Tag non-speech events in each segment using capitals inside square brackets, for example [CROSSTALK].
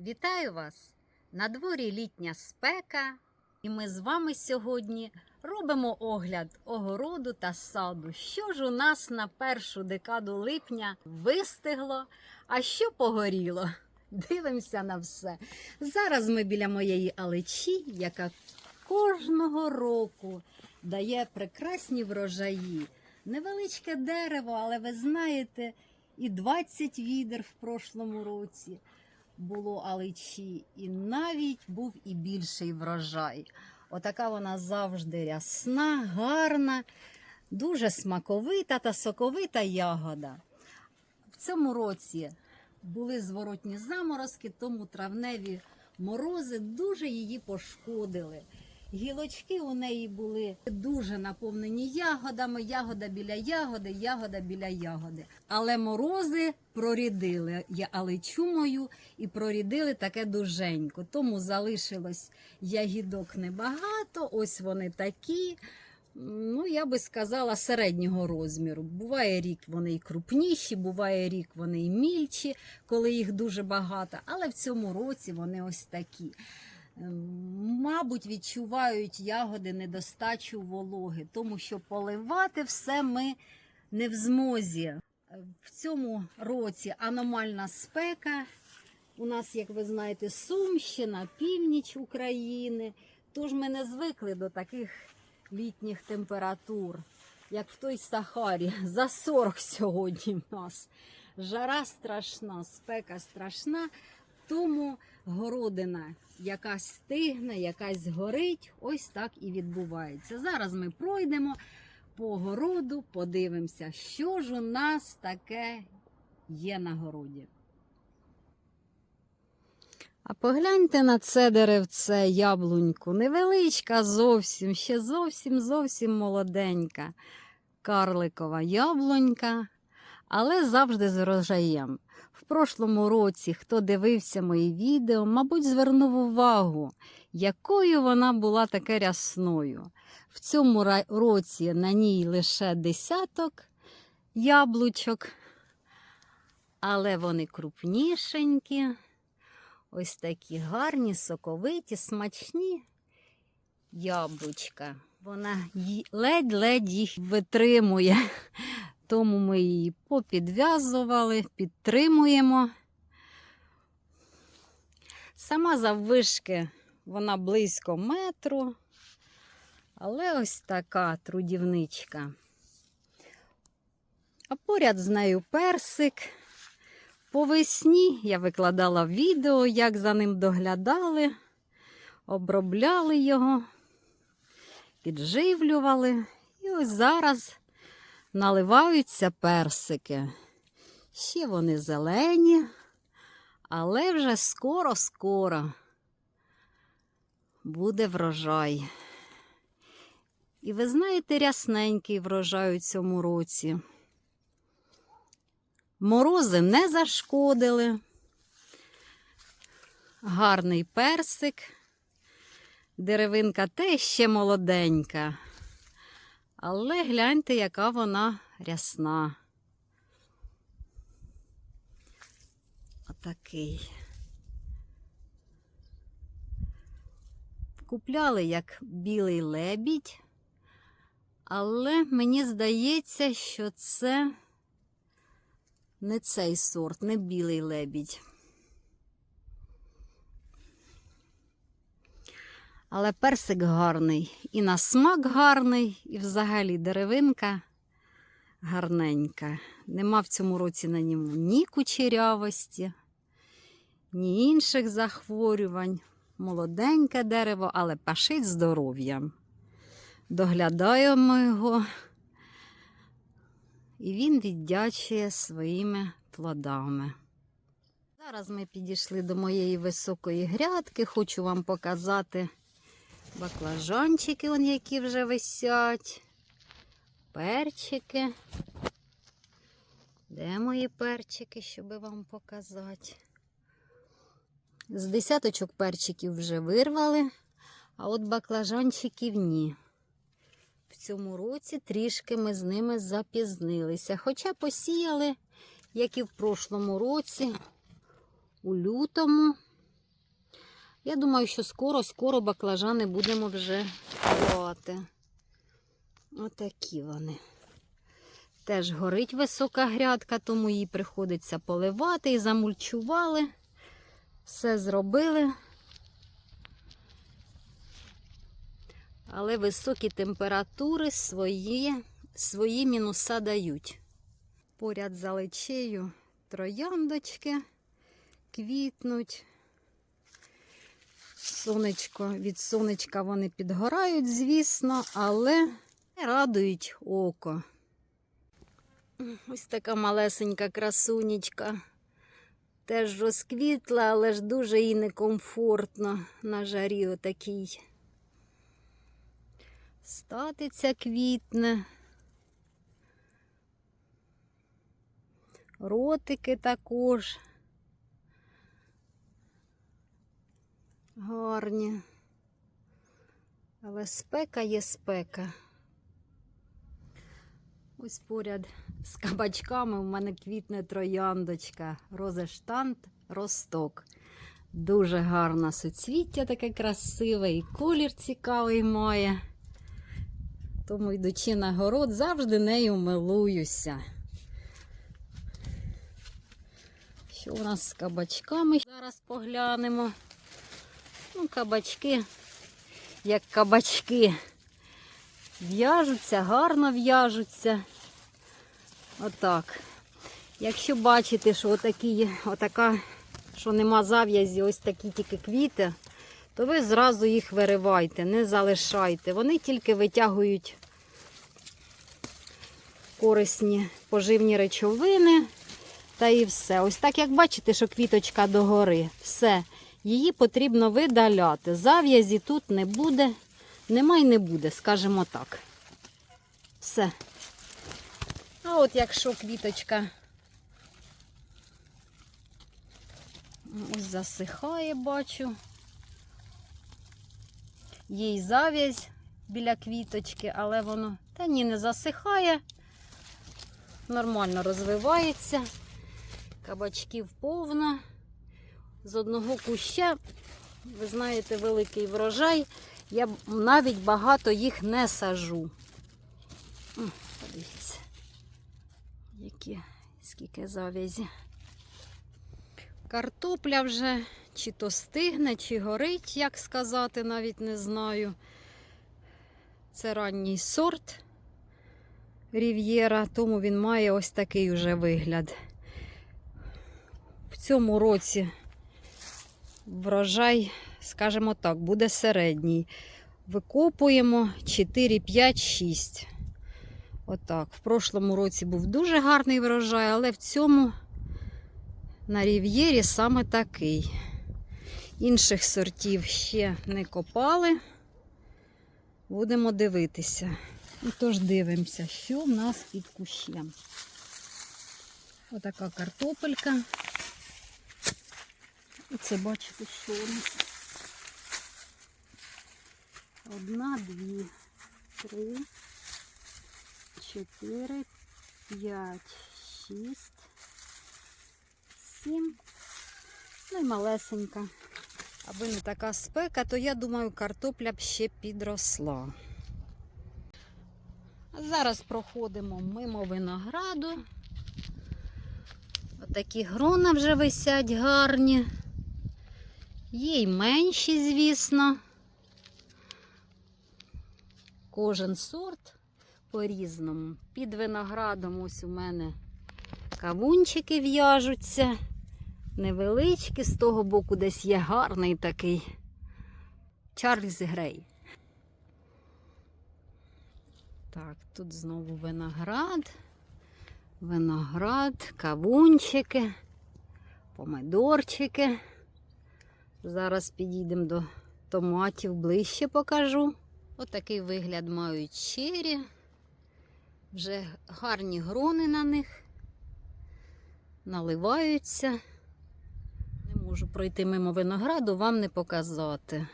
Вітаю вас! На дворі літня спека, і ми з вами сьогодні робимо огляд огороду та саду. Що ж у нас на першу декаду липня вистигло, а що погоріло? Дивимося на все. Зараз ми біля моєї алечі, яка кожного року дає прекрасні врожаї. Невеличке дерево, але ви знаєте, і 20 відер в прошлому році було алечі, і навіть був і більший врожай. Отака вона завжди рясна, гарна, дуже смаковита та соковита ягода. В цьому році були зворотні заморозки, тому травневі морози дуже її пошкодили. Гілочки у неї були дуже наповнені ягодами, ягода біля ягоди, ягода біля ягоди. Але морози прорідили я алечу мою і прорідили таке дуженько. Тому залишилось ягідок небагато. Ось вони такі. Ну, я би сказала, середнього розміру. Буває рік вони і крупніші, буває рік вони і мільчі, коли їх дуже багато. Але в цьому році вони ось такі. Мабуть, відчувають ягоди недостачу вологи, тому що поливати все ми не в змозі. Е, В цьому році аномальна спека. У нас, як ви знаєте, Сумщина, північ України. Тож ми не звикли до таких літніх температур, як в той Сахарі. [LAUGHS] За 40 сьогодні в нас. Жара страшна, спека страшна. Тому городина якась стигне, якась горить. Ось так і відбувається. Зараз ми пройдемо по городу, подивимося, що ж у нас таке є на городі. А погляньте на це деревце яблуньку. Невеличка зовсім, ще зовсім зовсім молоденька. Карликова яблунька, але завжди з врожаєм. В прошлому році, хто дивився мої відео, мабуть, звернув увагу, якою вона була таке рясною. В цьому році на ній лише десяток яблучок, але вони крупнішенькі. Ось такі гарні, соковиті, смачні яблучка. Вона ледь-ледь їх витримує. Тому ми її попідв'язували, підтримуємо. Сама заввишки вона близько метру, але ось така трудівничка. А поряд з нею персик. По весні я викладала відео, як за ним доглядали, обробляли його, підживлювали. І ось зараз наливаються персики. Ще вони зелені, але вже скоро-скоро буде врожай. І ви знаєте, рясненький врожай у цьому році. Морози не зашкодили. Гарний персик. Деревинка теж ще молоденька. Але гляньте, яка вона рясна. Отакий. Купляли як білий лебідь, але мені здається, що це не цей сорт, не білий лебідь. Але персик гарний, і на смак гарний, і взагалі деревинка гарненька. Нема в цьому році на ньому ні кучерявості, ні інших захворювань. Молоденьке дерево, але пашить здоров'ям. Доглядаємо його, і він віддячує своїми плодами. Зараз ми підійшли до моєї високої грядки. Хочу вам показати баклажанчики, вон які вже висять, перчики. Де мої перчики, щоб вам показати? З десяточок перчиків вже вирвали, а от баклажанчиків ні. В цьому році трішки ми з ними запізнилися. Хоча посіяли, як і в прошлому році, у лютому Я думаю, що скоро-скоро баклажани будемо вже брати. Отакі вони. Теж горить висока грядка, тому її приходиться поливати і замульчували. Все зробили. Але високі температури свої, свої мінуса дають. Поряд за лечею трояндочки квітнуть. Сонечко від сонечка вони підгорають, звісно, але радують око. Ось така малесенька красунечка. Теж розквітла, але ж дуже їй некомфортно на жарі отакій. Статиця квітне. Ротики також. Гарні. Але спека є спека. Ось поряд з кабачками у мене квітне трояндочка. Розештант росток. Дуже гарне суцвіття таке красиве, і колір цікавий має. Тому, йдучи на город, завжди нею милуюся. Що у нас з кабачками? Зараз поглянемо. Ну, кабачки, як кабачки, в'яжуться, гарно в'яжуться. Отак. Якщо бачите, що отакі, отака, що нема зав'язі, ось такі тільки квіти, то ви зразу їх виривайте, не залишайте. Вони тільки витягують корисні поживні речовини. Та і все. Ось так, як бачите, що квіточка догори. Все. Її потрібно видаляти. Зав'язі тут не буде, нема й не буде, скажімо так. Все. А от якщо квіточка ось засихає, бачу. Є й зав'язь біля квіточки, але воно та ні, не засихає, нормально розвивається. Кабачків повно. З одного куща, ви знаєте, великий врожай. Я навіть багато їх не сажу. Подивіться, які, скільки зав'язі. Картопля вже чи то стигне, чи горить, як сказати, навіть не знаю. Це ранній сорт Рів'єра, тому він має ось такий уже вигляд. В цьому році врожай, скажімо так, буде середній. Викопуємо 4, 5, 6. Отак. В прошлому році був дуже гарний врожай, але в цьому на рів'єрі саме такий. Інших сортів ще не копали. Будемо дивитися. І тож дивимося, що в нас під кущем. Отака картопелька. Оце бачите, що у нас. Одна, дві, три, чотири, п'ять, шість, сім. Ну і малесенька. Аби не така спека, то я думаю, картопля б ще підросла. Зараз проходимо мимо винограду. Отакі грона вже висять гарні. Є й менші, звісно. Кожен сорт по-різному. Під виноградом ось у мене кавунчики в'яжуться. Невеличкі, з того боку десь є гарний такий Чарльз Грей. Так, тут знову виноград, виноград, кавунчики, помидорчики. Зараз підійдемо до томатів, ближче покажу. Отакий вигляд мають чері. Вже гарні грони на них. Наливаються. Не можу пройти мимо винограду, вам не показати.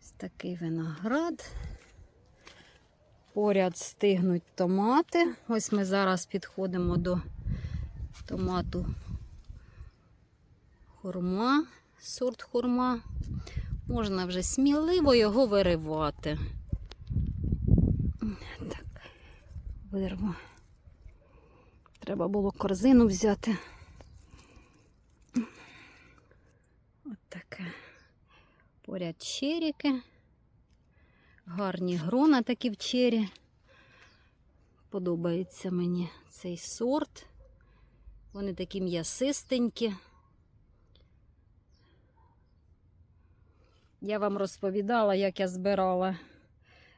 Ось такий виноград. Поряд стигнуть томати. Ось ми зараз підходимо до томату хурма. Сорт хурма. Можна вже сміливо його виривати. Так, вирву. Треба було корзину взяти. От таке. Поряд черіки. Гарні грона такі в чері. Подобається мені цей сорт. Вони такі м'ясистенькі. Я вам розповідала, як я збирала.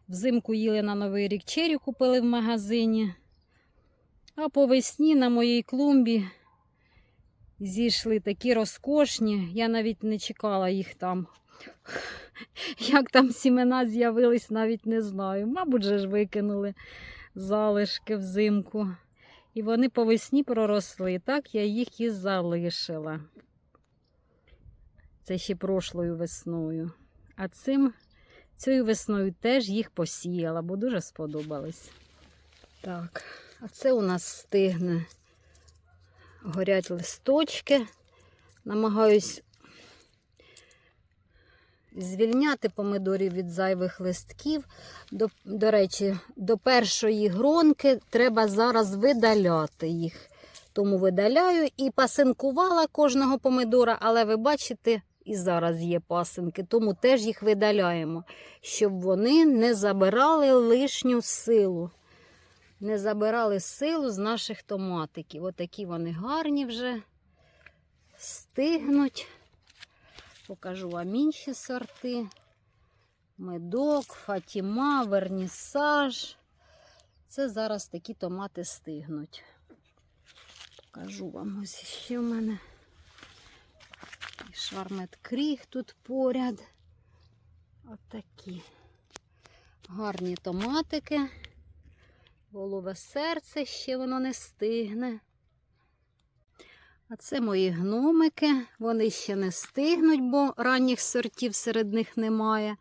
Взимку їли на Новий рік чері, купили в магазині. А по весні на моїй клумбі зійшли такі розкошні. Я навіть не чекала їх там. [LAUGHS] Як там сімена з'явились, навіть не знаю. Мабуть, же ж викинули залишки взимку. І вони по весні проросли. Так я їх і залишила. Це ще прошлою весною. А цим цією весною теж їх посіяла, бо дуже сподобались. Так, а це у нас стигне. Горять листочки. Намагаюсь звільняти помидорів від зайвих листків. До, до речі, до першої гронки треба зараз видаляти їх. Тому видаляю і пасинкувала кожного помидора, але ви бачите, і зараз є пасинки, тому теж їх видаляємо, щоб вони не забирали лишню силу. Не забирали силу з наших томатиків. Отакі вони гарні вже стигнуть. Покажу вам інші сорти. Медок, Фатіма, Вернісаж. Це зараз такі томати стигнуть. Покажу вам ось ще в мене. І шармет кріг тут поряд. Отакі. Гарні томатики. Голове серце ще воно не стигне. А це мої гномики. Вони ще не стигнуть, бо ранніх сортів серед них немає.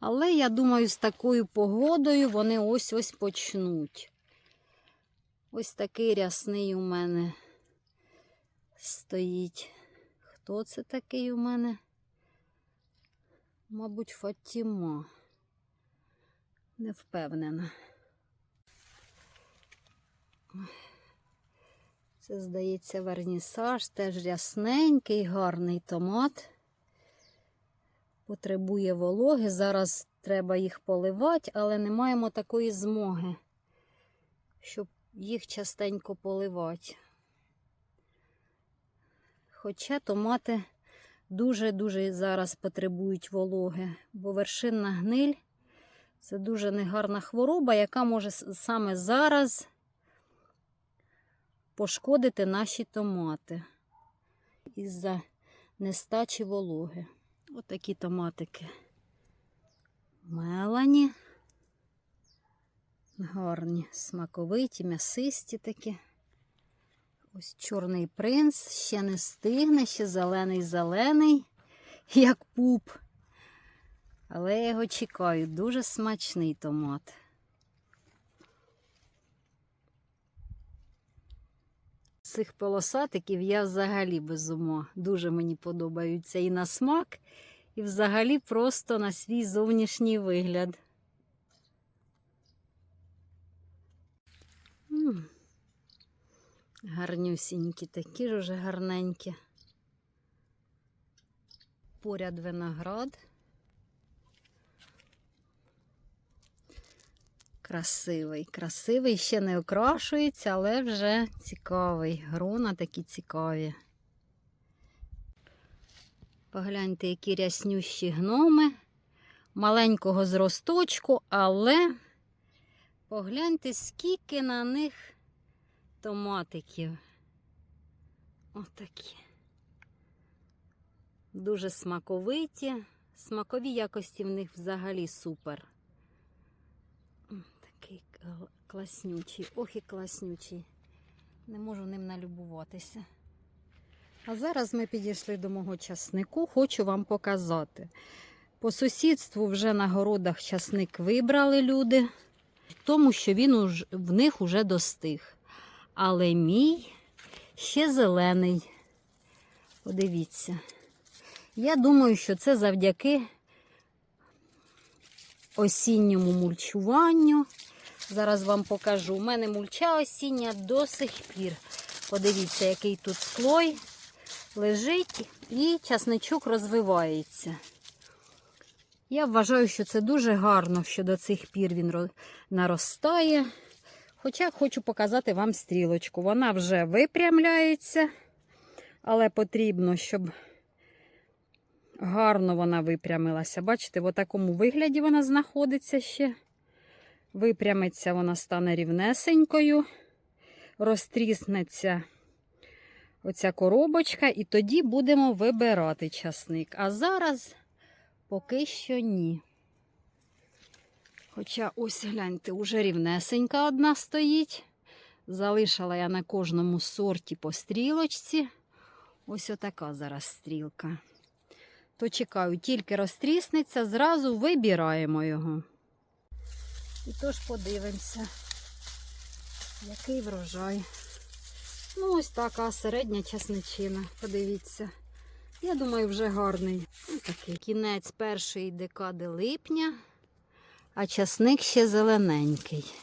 Але я думаю, з такою погодою вони ось-ось почнуть. Ось такий рясний у мене стоїть. Хто це такий у мене? Мабуть, Фатіма. Не впевнена. Це, здається, вернісаж, теж рясненький, гарний томат. Потребує вологи. Зараз треба їх поливати, але не маємо такої змоги, щоб їх частенько поливати. Хоча томати дуже-дуже зараз потребують вологи, бо вершинна гниль це дуже негарна хвороба, яка може саме зараз пошкодити наші томати із-за нестачі вологи. Отакі томатики. Мелані. Гарні, смаковиті, м'ясисті такі. Ось чорний принц, ще не стигне, ще зелений-зелений, як пуп. Але я його чекаю, дуже смачний томат. Цих полосатиків я взагалі без ума. Дуже мені подобаються і на смак, і взагалі просто на свій зовнішній вигляд. М. Гарнюсінькі, такі ж уже гарненькі. Поряд виноград. Красивий, красивий, ще не окрашується, але вже цікавий. Грона такі цікаві. Погляньте, які ряснющі гноми. Маленького зросточку, але погляньте, скільки на них томатиків. Отакі. Дуже смаковиті. Смакові якості в них взагалі супер. Такий класнючий, ох і класнючий. Не можу ним налюбуватися. А зараз ми підійшли до мого часнику, хочу вам показати. По сусідству вже на городах часник вибрали люди, тому що він в них уже достиг. Але мій ще зелений. Подивіться, Я думаю, що це завдяки осінньому мульчуванню. Зараз вам покажу. У мене мульча осіння до сих пір. Подивіться, який тут слой лежить і часничок розвивається. Я вважаю, що це дуже гарно, що до цих пір він наростає. Хоча хочу показати вам стрілочку. Вона вже випрямляється, але потрібно, щоб гарно вона випрямилася. Бачите, в такому вигляді вона знаходиться ще. Випрямиться, вона стане рівнесенькою, розтріснеться оця коробочка, і тоді будемо вибирати часник. А зараз поки що ні. Хоча ось гляньте, уже рівнесенька одна стоїть. Залишила я на кожному сорті по стрілочці. Ось отака зараз стрілка. То чекаю, тільки розтріснеться, зразу вибираємо його. І тож подивимося, який врожай. Ну, ось така середня часничина. Подивіться. Я думаю, вже гарний. Ось такий кінець першої декади липня, а часник ще зелененький.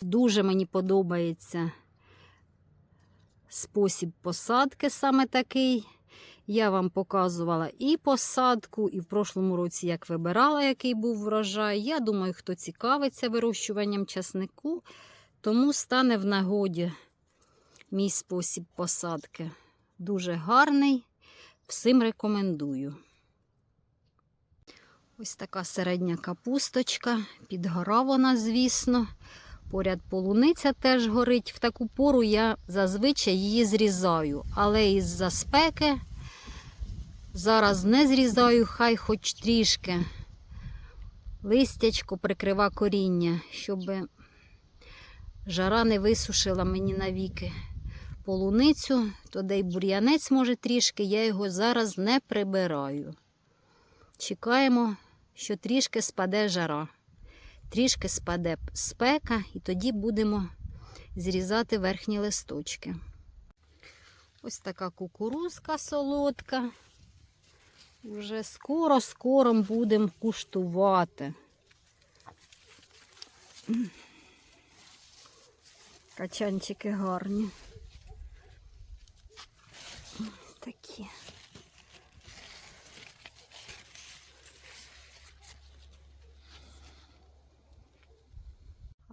Дуже мені подобається спосіб посадки саме такий. Я вам показувала і посадку, і в прошлому році як вибирала, який був врожай. Я думаю, хто цікавиться вирощуванням часнику, тому стане в нагоді мій спосіб посадки. Дуже гарний, всім рекомендую. Ось така середня капусточка, підгора вона, звісно. Поряд полуниця теж горить. В таку пору я зазвичай її зрізаю, але із-за спеки зараз не зрізаю, хай хоч трішки. Листячко прикрива коріння, щоб жара не висушила мені навіки полуницю, туди й бур'янець може трішки, я його зараз не прибираю. Чекаємо, що трішки спаде жара, трішки спаде спека, і тоді будемо зрізати верхні листочки. Ось така кукурузка солодка. Вже скоро-скоро будемо куштувати. Качанчики гарні. Такі.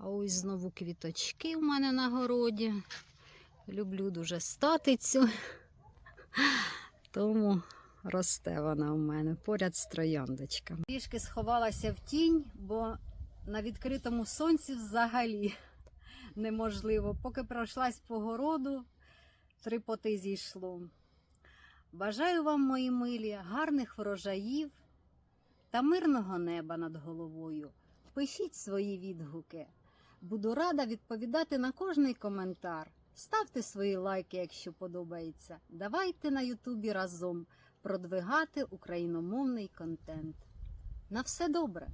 А ось знову квіточки в мене на городі. Люблю дуже статицю. Тому росте вона у мене поряд з трояндочками. Трішки сховалася в тінь, бо на відкритому сонці взагалі неможливо. Поки пройшлась по городу, три поти зійшло. Бажаю вам, мої милі, гарних врожаїв та мирного неба над головою. Пишіть свої відгуки. Буду рада відповідати на кожний коментар. Ставте свої лайки, якщо подобається. Давайте на Ютубі разом продвигати україномовний контент. На все добре!